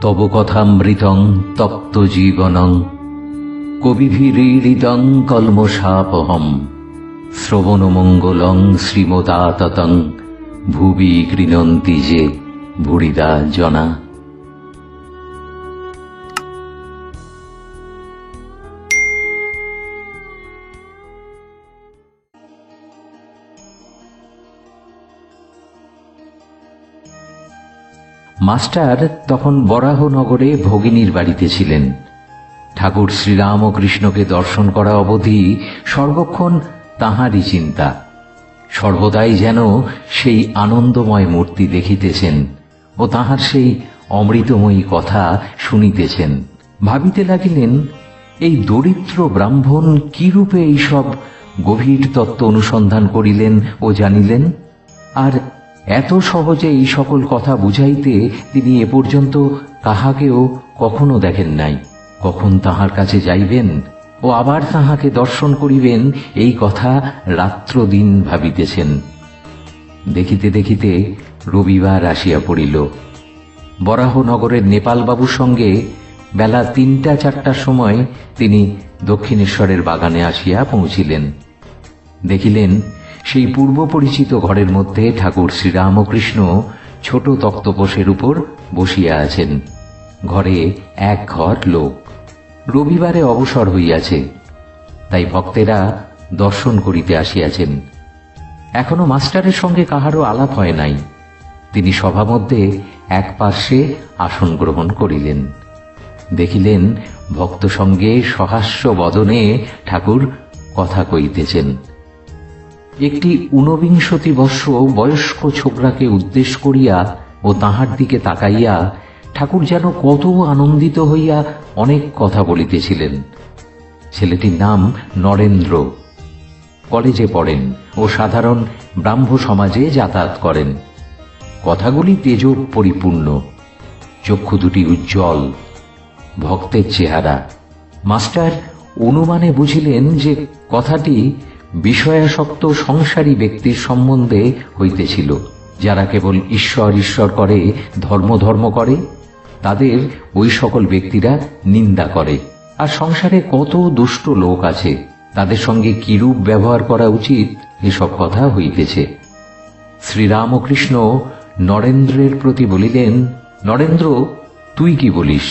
তব কথামৃতং তপ্ত জীবনং। কবিভিরিদং কলমশাপহম। শ্রবণমঙ্গলং শ্রীমদাততং। ভুবি গৃণন্তি যে ভুরিদা জনা। মাস্টার তখন বরাহনগরে ভগিনীর বাড়িতে ছিলেন। ঠাকুর শ্রীরাম কৃষ্ণকে দর্শন করা অবধি সর্বক্ষণ তাহারই চিন্তা। সর্বদাই যেন সেই আনন্দময় মূর্তি দেখিতেছেন ও তাহার সেই অমৃতময়ী কথা শুনিতেছেন। ভাবিতে লাগিলেন, এই দরিদ্র ব্রাহ্মণ কিরূপে এইসব গভীর তত্ত্ব অনুসন্ধান করিলেন ও জানিলেন? আর এত সহজে এই সকল কথা বুঝাইতে তিনি এ পর্যন্ত কাহাকেও কখনো দেখেন নাই। কখন তাহার কাছে যাইবেন ও আবার তাহাকে দর্শন করিবেন, এই কথা রাত্র দিন ভাবিতেছেন। দেখিতে দেখিতে রবিবার আসিয়া পড়িল। বরাহনগরের নেপালবাবুর সঙ্গে বেলা তিনটা চারটার সময় তিনি দক্ষিণেশ্বরের বাগানে আসিয়া পৌঁছিলেন। দেখিলেন সেই পূর্ব পরিচিত ঘরের মধ্যে ঠাকুর শ্রীরামকৃষ্ণ ছোট তক্তপোষের উপর বসিয়া আছেন। ঘরে এক ঘর লোক। রবিবারে অবসর হইয়াছে। তাই ভক্তেরা দর্শন করিতে আসিয়াছেন। এখনও মাস্টারের সঙ্গে কাহারও আলাপ হয় নাই। তিনি সভামধ্যে এক পার্শ্বে আসন গ্রহণ করিলেন। দেখিলেন ভক্ত সঙ্গে সহাস্য বদনে ঠাকুর কথা কইতেছেন। একটি ঊনবিংশতি বর্ষ বয়স্ক ছোকরাকে উদ্দেশ্য করিয়া ও তাহার দিকে তাকাইয়া ঠাকুর যেন কত আনন্দিত হইয়া অনেক কথা বলিতেছিলেন। ছেলেটির নাম নরেন্দ্র। কলেজে পড়েন ও সাধারণ ব্রাহ্ম সমাজে যাতায়াত করেন। কথাগুলি তেজ পরিপূর্ণ চক্ষু দুটি উজ্জ্বল। ভক্তের চেহারা। মাস্টার অনুমানে বুঝিলেন যে কথাটি বিষয়াসক্ত সংসারী ব্যক্তির সম্বন্ধে হইতেছিল, যারা কেবল ঈশ্বর ঈশ্বর করে, ধর্ম ধর্ম করে, তাদের ওই সকল ব্যক্তিরা নিন্দা করে। আর সংসারে কত দুষ্ট লোক আছে, তাদের সঙ্গে কিরূপ ব্যবহার করা উচিত, এসব কথা হইতেছে। শ্রীরামকৃষ্ণ নরেন্দ্রের প্রতি বলিলেন, নরেন্দ্র, তুই কি বলিস?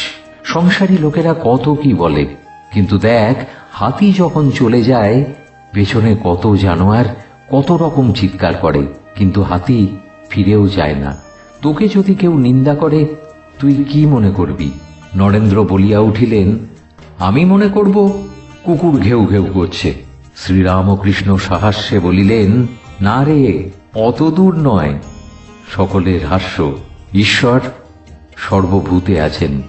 সংসারী লোকেরা কত কি বলে, কিন্তু দেখ, হাতি যখন চলে যায় পেছনে কত জানোয়ার কত রকম চিৎকার করে, কিন্তু হাতি ফিরেও যায় না। তোকে যদি কেউ নিন্দা করে, তুই কি মনে করবি? নরেন্দ্র বলিয়া উঠিলেন, আমি মনে করব কুকুর ঘেউ ঘেউ করছে। শ্রীরামকৃষ্ণ সাহাস্যে বলিলেন, না রে, অত দূর নয়। সকলের হাস্য। ঈশ্বর সর্বভূতে আছেন।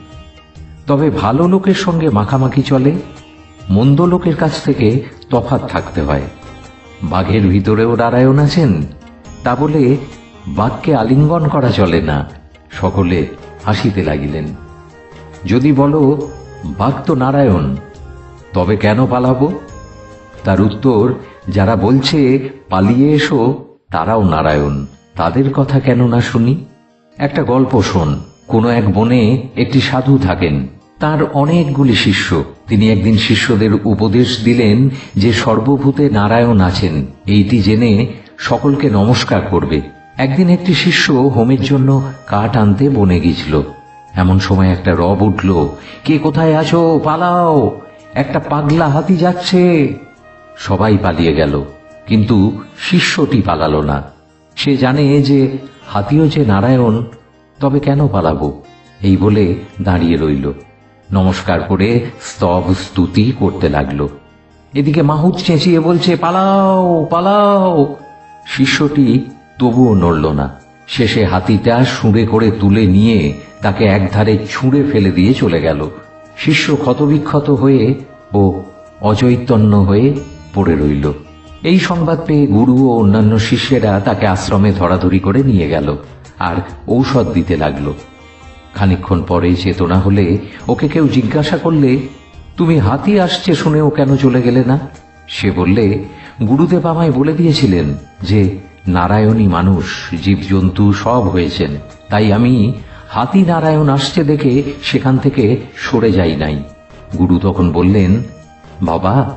তবে ভালো লোকের সঙ্গে মাখামাখি চলে? মন্দ লোকের কাছ থেকে তফাত থাকতে হয়। বাঘের ভিতরেও নারায়ণ আছেন, তা বলে বাঘকে আলিঙ্গন করা চলে না, সকলে হাসিতে লাগিলেন। যদি বলো, বাঘ তো নারায়ণ, তবে কেন পালাবো? তার উত্তর, যারা বলছে পালিয়ে এসো, তারাও নারায়ণ, তাদের কথা কেন না শুনি? একটা গল্প শোন, কোনো এক বনে একটি সাধু থাকেন, তার অনেকগুলি শিষ্য। তিনি একদিন শিষ্যদের উপদেশ দিলেন যে সর্বভূতে নারায়ণ আছেন, এইটি জেনে সকলকে নমস্কার করবে। একদিন একটি শিষ্য হোমের জন্য কাঠ আনতে বনে গিয়েছিল। এমন সময় একটা রব উঠল, কে কোথায় আছো? পালাও! একটা পাগলা হাতি যাচ্ছে! সবাই পালিয়ে গেল, কিন্তু শিষ্যটি পালালো না। সে জানে যে হাতিও যে নারায়ণ, তবে কেন পালাবো? এই বলে দাঁড়িয়ে রইল। নমস্কার করে স্তব স্তুতি করতে লাগল। এদিকে মাহুত চেঁচিয়ে বলছে, পালাও পালাও। শিষ্যটি তবুও নড়ল না। শেষে হাতিটা সুঁড়ে করে তুলে নিয়ে তাকে একধারে ছুঁড়ে ফেলে দিয়ে চলে গেল। শিষ্য ক্ষতবিক্ষত হয়ে ও অচৈতন্য হয়ে পড়ে রইল। এই সংবাদ পেয়ে গুরু ও অন্যান্য শিষ্যেরা তাকে আশ্রমে ধরাধরি করে নিয়ে গেল আর ঔষধ দিতে লাগল। খানিক্ষণ পরে চেতনা হলে ওকে কেউ জিজ্ঞাসা করলে, তুমি হাতি আসছে শুনেও কেন চলে গেলে না? সে বললে, গুরুদেব আমায় বলে দিয়েছিলেন যে নারায়ণী মানুষ, জীবজন্তু সব হয়েছেন, তাই আমি হাতি নারায়ণ আসছে দেখে সেখান থেকে সরে যাই নাই। গুরু তখন বললেন, বাবা,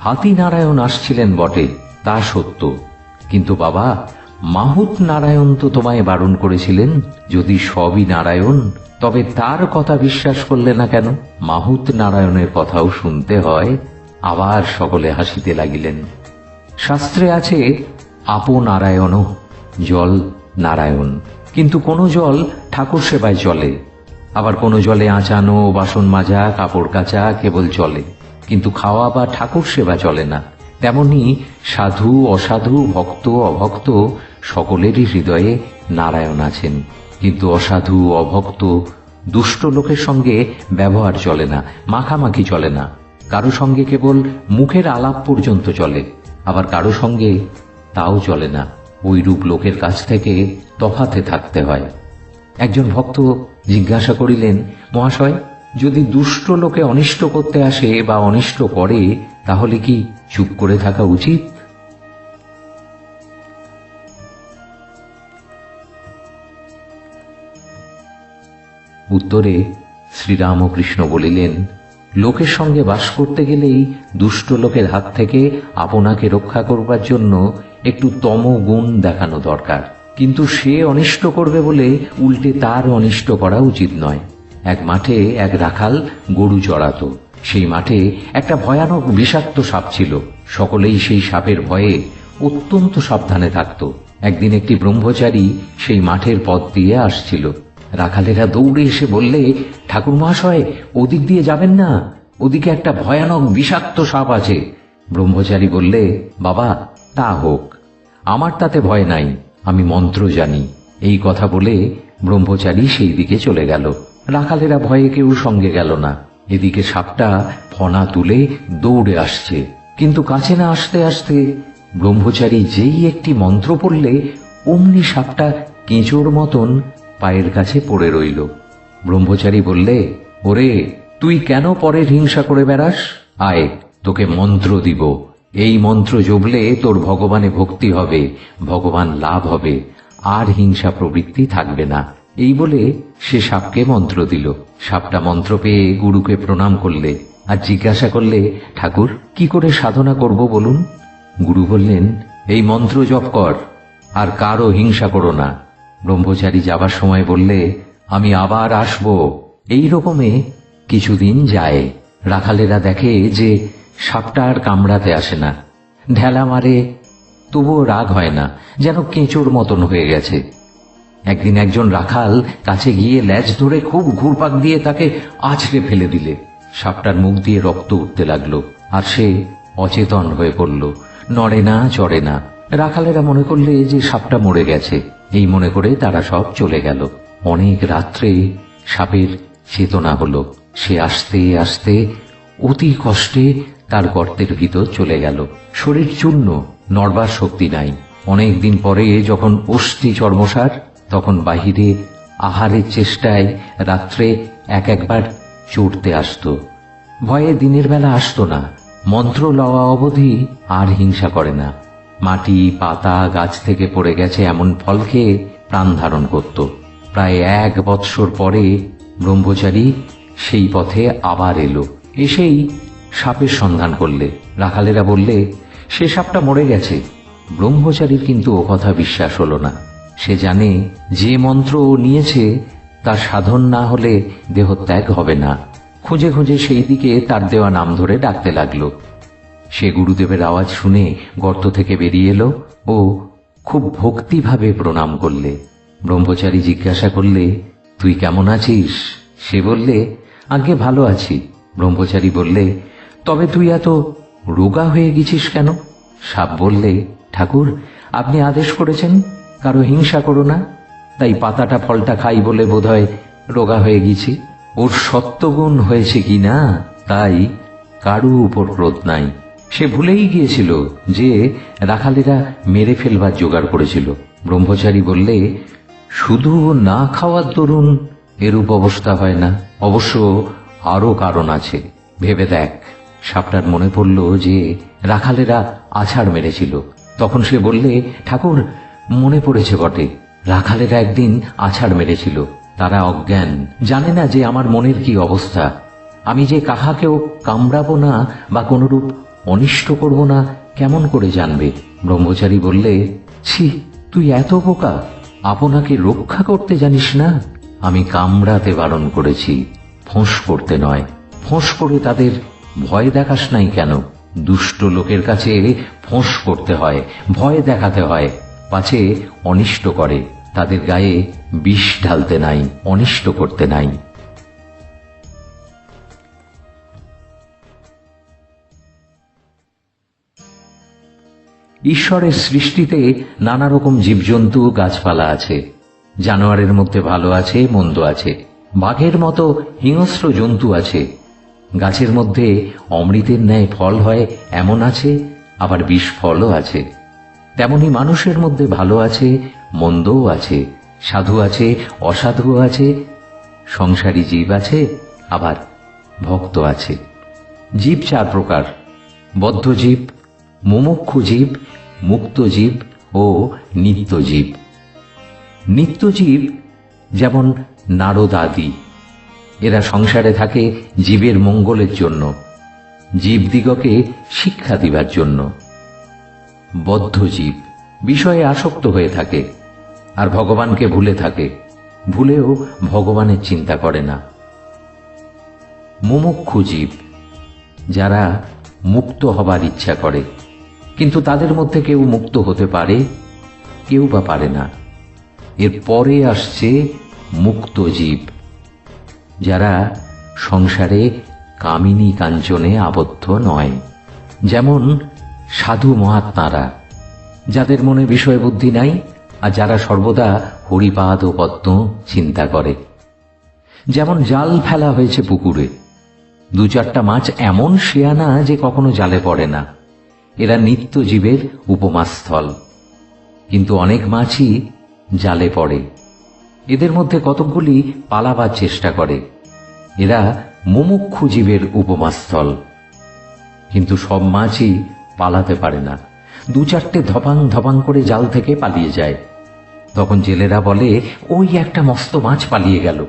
হাতি নারায়ণ আসছিলেন বটে, তা সত্য। কিন্তু বাবা মাহুত নারায়ণ তো তোমায় বারণ করেছিলেন, যদি সবই নারায়ণ, তবে তার কথা বিশ্বাস করলে না কেন? মাহুত নারায়ণের কথাও শুনতে হয়, আবার সকলে হাসিতে লাগিলেন। শাস্ত্রে আছে, আপো নারায়ণ, জল নারায়ণ। কিন্তু কোনো জল ঠাকুর সেবায় চলে। আবার কোনো জলে আঁচানো, বাসন মাজা, কাপড় কাচা কেবল চলে। কিন্তু খাওয়া বা ঠাকুর সেবা চলে না। তেমনি সাধু, অসাধু, ভক্ত, অভক্ত সকলেরই হৃদয়ে নারায়ণ আছেন। কিন্তু অসাধু, অভক্ত, দুষ্ট লোকের সঙ্গে ব্যবহার চলে না, মাখামাখি চলে না। কারও সঙ্গে কেবল মুখের আলাপ পর্যন্ত চলে, আবার কারও সঙ্গে তাও চলে না। ওইরূপ লোকের কাছ থেকে তফাতে থাকতে হয়। একজন ভক্ত জিজ্ঞাসা করিলেন, মহাশয়, যদি দুষ্ট লোকে অনিষ্ট করতে আসে বা অনিষ্ট করে, তাহলে কি চুপ করে থাকা উচিত? উত্তরে শ্রীরামকৃষ্ণ বলিলেন, লোকের সঙ্গে বাস করতে গেলেই দুষ্ট লোকের হাত থেকে আপনাকে রক্ষা করবার জন্য একটু তম গুণ দেখানো দরকার। কিন্তু সে অনিষ্ট করবে বলে উল্টে তার অনিষ্ট করা উচিত নয়। এক মাঠে এক রাখাল গরু চড়াতো। সেই মাঠে একটা ভয়ানক বিষাক্ত সাপ ছিল। সকলেই সেই সাপের ভয়ে অত্যন্ত সাবধানে থাকত। একদিন একটি ব্রহ্মচারী সেই মাঠের পথ দিয়ে আসছিল। রাখালেরা দৌড়ে এসে বললে ঠাকুর মহাশয় ওদিক দিয়ে যাবেন না। ওদিকে একটা ভয়ানক বিষাক্ত সাপ আছে। ব্রহ্মচারী বললে, বাবা, তা হোক। আমার তাতে ভয় নাই, আমি মন্ত্র জানি। এই কথা বলে ব্রহ্মচারী সেই দিকে চলে গেল। রাখালেরা ভয়ে কেউ সঙ্গে গেল না। এদিকে সাপটা ফনা তুলে দৌড়ে আসছে। কিন্তু কাছে না আসতে আসতে ব্রহ্মচারী যেই একটি মন্ত্র পড়লে, অমনি সাপটা কেঁচোর মতন পায়ের কাছে পড়ে রইল। ব্রহ্মচারী বললে, ওরে, তুই কেন পরের হিংসা করে বেড়াস? আয়, তোকে মন্ত্র দিব। এই মন্ত্র জবলে তোর ভগবানে ভক্তি হবে, ভগবান লাভ হবে। আর হিংসা প্রবৃত্তি থাকবে না। এই বলে সে সাপকে মন্ত্র দিল। সাপটা মন্ত্র পেয়ে গুরুকে প্রণাম করলে আর জিজ্ঞাসা করলে, ঠাকুর, কি করে সাধনা করব বলুন? গুরু বললেন, এই মন্ত্র জপ কর, আর কারও হিংসা করো না। ব্রহ্মচারী যাবার সময় বললে, আমি আবার আসব। এই রকমে কিছুদিন যায়। রাখালেরা দেখে যে সাপটা আর কামড়াতে আসে না। ঢেলা মারে, তবুও রাগ হয় না, যেন কেঁচোর মতন হয়ে গেছে। একদিন একজন রাখাল কাছে গিয়ে ল্যাজ ধরে খুব ঘুরপাক দিয়ে তাকে আছড়ে ফেলে দিলে। সাপটার মুখ দিয়ে রক্ত উঠতে লাগল আর সে অচেতন হয়ে পড়ল। নড়ে না, চড়ে না। রাখালেরা মনে করলে যে সাপটা মরে গেছে। এই মনে করে তারা সব চলে গেল। অনেক রাত্রে সাপের চেতনা হলো। সে আস্তে আস্তে অতি কষ্টে তার গর্তের ভিতর চলে গেল। শরীর চূর্ণ, নড়বার শক্তি নাই। অনেক দিন পরে যখন অস্থি চর্মসার, তখন বাহিরে আহারের চেষ্টায় রাত্রে এক একবার চড়তে আসত। ভয়ে দিনের বেলা আসতো না। মন্ত্র লওয়া অবধি আর হিংসা করে না। মাটি, পাতা, গাছ থেকে পড়ে গেছে এমন ফল খেয়ে প্রাণ ধারণ করত। প্রায় এক বৎসর পরে ব্রহ্মচারী সেই পথে আবার এলো। এসেই সাপের সন্ধান করলে। রাখালেরা বললে, সে সাপটা মরে গেছে। ব্রহ্মচারীর কিন্তু ও কথা বিশ্বাস হলো না। সে জানে যে মন্ত্র ও নিয়েছে, তার সাধন না হলে দেহত্যাগ হবে না। খুঁজে খুঁজে সেই দিকে তার দেওয়া নাম ধরে ডাকতে লাগল। সে গুরুদেবের আওয়াজ শুনে গর্ত থেকে বেরিয়ে এলো ও খুব ভক্তিভাবে প্রণাম করলে। ব্রহ্মচারী জিজ্ঞাসা করলে, তুই কেমন আছিস? সে বললে আগে ভালো আছি। ব্রহ্মচারী বললে, তবে তুই এত রোগা হয়ে গেছিস কেন? সাপ বললে, ঠাকুর, আপনি আদেশ করেছেন, কারও হিংসা করো না। তাই পাতাটা ফলটা খাই বলে বোধহয় রোগা হয়ে গেছি। ওর সত্যগুণ হয়েছে কি না, তাই কারু উপর ক্রোধ নাই। সে ভুলেই গিয়েছিল যে রাখালেরা মেরে ফেলবার জোগাড় করেছিল। ব্রহ্মচারী বললে, শুধু না খাওয়ার দরুন এরূপ অবস্থা হয় না। অবশ্য আরও কারণ আছে। ভেবে দেখ। সাপটার মনে পড়ল যে রাখালেরা আছাড় মেরেছিল। তখন সে বললে, ঠাকুর, মনে পড়েছে বটে, রাখালেরা একদিন আছাড় মেরেছিল। তারা অজ্ঞান, জানে না যে আমার মনের কি অবস্থা। আমি যে কাহাকেও কামড়াবো না বা কোনরূপ অনিষ্ট করব না, কেমন করে জানবে? ব্রহ্মচারী বললে, ছি, তুই এত বোকা, আপনাকে রক্ষা করতে জানিস না? আমি কামড়াতে বারণ করেছি, ফোঁস করতে নয়, ফোঁস করে তাদের ভয় দেখাস নাই কেন? দুষ্ট লোকের কাছে ফোঁস করতে হয়, ভয় দেখাতে হয়, পাছে অনিষ্ট করে, তাদের গায়ে বিষ ঢালতে নাই, অনিষ্ট করতে নাই। ঈশ্বরের সৃষ্টিতে নানা রকম জীবজন্তু গাছপালা আছে। জানোয়ারের মধ্যে ভালো আছে, মন্দ আছে। বাঘের মতো হিংস্র জন্তু আছে। গাছের মধ্যে অমৃতের ন্যায় ফল হয়, এমন আছে, আবার বিষ ফলও আছে। তেমনি মানুষের মধ্যে ভালো আছে, মন্দও আছে। সাধু আছে অসাধুও আছে। সংসারী জীব আছে, আবার ভক্ত আছে। জীব চার প্রকার। বদ্ধ জীব মুমুক্ষু জীব মুক্ত জীব ও নিত্য জীব নিত্য জীব যেমন নারদ আদি, এরা সংসারে থাকে জীবের মঙ্গলের জন্য জীবদিগকে শিক্ষা দিবার জন্য। বদ্ধ জীব বিষয়ে আসক্ত হয়ে থাকে আর ভগবানকে ভুলে থাকে, ভুলেও ভগবানের চিন্তা করে না। মুমুক্ষু জীব যারা মুক্ত হবার ইচ্ছা করে কিন্তু তাদের মধ্যে কেউ মুক্ত হতে পারে, কেউ বা পারে না। এর পরে আসছে মুক্ত জীব, যারা সংসারে কামিনী কাঞ্চনে আবদ্ধ নয়। যেমন সাধু মহাত্মারা, যাদের মনে বিষয় বুদ্ধি নাই আর যারা সর্বদা হরিপাদ ও পদ্ম চিন্তা করে। যেমন জাল ফেলা হয়েছে পুকুরে দু চারটা মাছ এমন শেয়ানা যে কখনো জালে পড়ে না। এরা নিত্য জীবের উপমাস্থল। কিন্তু অনেক মাছই জালে পড়ে। এদের মধ্যে কতকগুলি পালাবার চেষ্টা করে। এরা মুমুক্ষু জীবের উপমাস্থল। কিন্তু সব মাছই পালাতে পারে না। দু চারটে ধপাং ধপাং করে জাল থেকে পালিয়ে যায়। তখন জেলেরা বলে, ওই একটা মস্ত মাছ পালিয়ে গেল।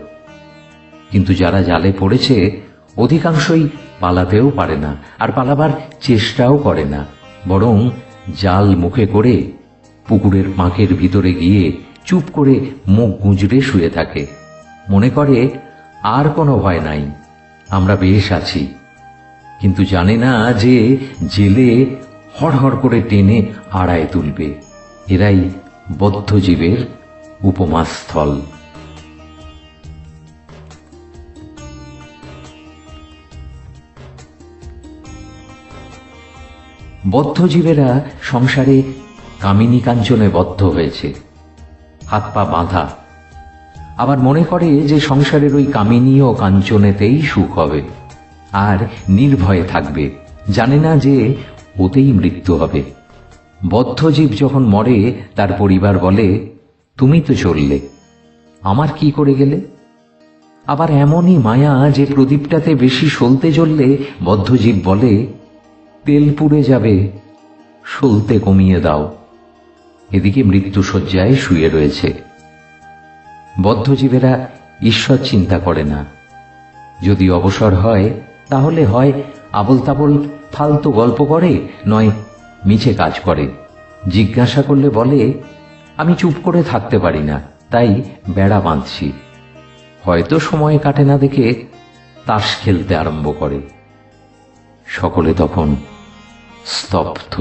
কিন্তু যারা জালে পড়েছে, অধিকাংশই পালাতেও পারে না, আর পালাবার চেষ্টাও করে না। বরং জাল মুখে করে পুকুরের পাঁকের ভিতরে গিয়ে চুপ করে মুখ গুঁজরে শুয়ে থাকে। মনে করে, আর কোনো ভয় নাই, আমরা বেশ আছি। কিন্তু জানে না যে জেলে হড়হড় করে টেনে আড়ায় তুলবে। এরাই বদ্ধজীবের উপমাস্থল। বদ্ধজীবেরা সংসারে কামিনী কাঞ্চনে বদ্ধ হয়েছে। হাত পা বাঁধা। আবার মনে করে যে সংসারের ওই কামিনী ও কাঞ্চনেতেই সুখ হবে। আর নির্ভয়ে থাকবে। জানে না যে ওতেই মৃত্যু হবে। বদ্ধজীব যখন মরে, তার পরিবার বলে, তুমি তো চললে। আমার কি করে গেলে? আবার এমনই মায়া যে প্রদীপটাতে বেশি সলতে জ্বললে, বদ্ধজীব বলে তেল পুড়ে যাবে সলতে কমিয়ে দাও। এদিকে মৃত্যুসজ্জায় শুয়ে রয়েছে। বদ্ধজীবেরা ঈশ্বর চিন্তা করে না। যদি অবসর হয়, তাহলে হয় আবল তাবল ফালতু গল্প করে, নয় মিছে কাজ করে। জিজ্ঞাসা করলে বলে, আমি চুপ করে থাকতে পারি না, তাই বেড়া বাঁধছি। হয়তো সময় কাটে না দেখে তাস খেলতে আরম্ভ করে। সকলে তখন স্তব্ধ